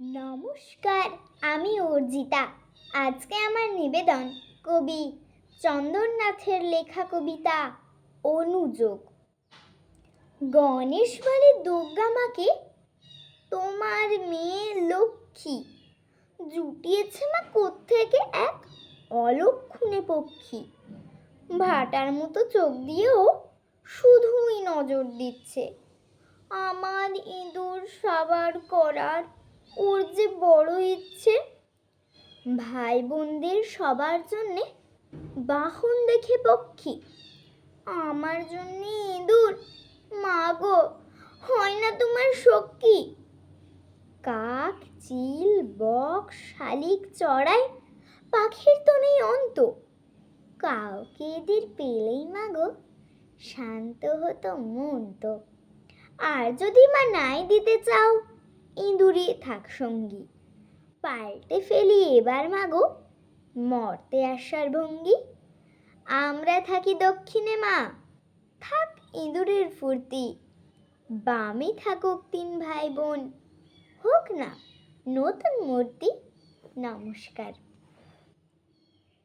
নমস্কার, আমি অর্জিতা। আজকে আমার নিবেদন কবি চন্দননাথের লেখা কবিতা অনুযোগ। গণেশ বলে দুর্গা মাকে, তোমার মেয়ে লক্ষ্মী। জুটিয়েছে মা কোত্থেকে এক অলক্ষণে পক্ষী। ভাটার মতো চোখ দিয়েও শুধুই নজর দিচ্ছে। আমার ইঁদুর সাবার করার ওর যে বড় ইচ্ছে। ভাই বোনদের সবার জন্যে বাহন দেখে পক্ষী। আমার জন্যে ইঁদুর। মা গো, হয় না তোমার শক্তি? কাক, চিল, বক, শালিক, চড়াই পাখির তো নেই অন্ত। কাউকে এদের পেলেই মাগো শান্ত হতো মন তো। আর যদি মা নাই দিতে চাও ইঁদুরি থাক সঙ্গী। পাল্টে ফেলি এবার মাগো, মরতে আসার ভঙ্গি। আমরা থাকি দক্ষিণে মা, থাক ইঁদুরের ফুর্তি। বামে থাকুক তিন ভাই বোন, হোক না নতুন মূর্তি। নমস্কার।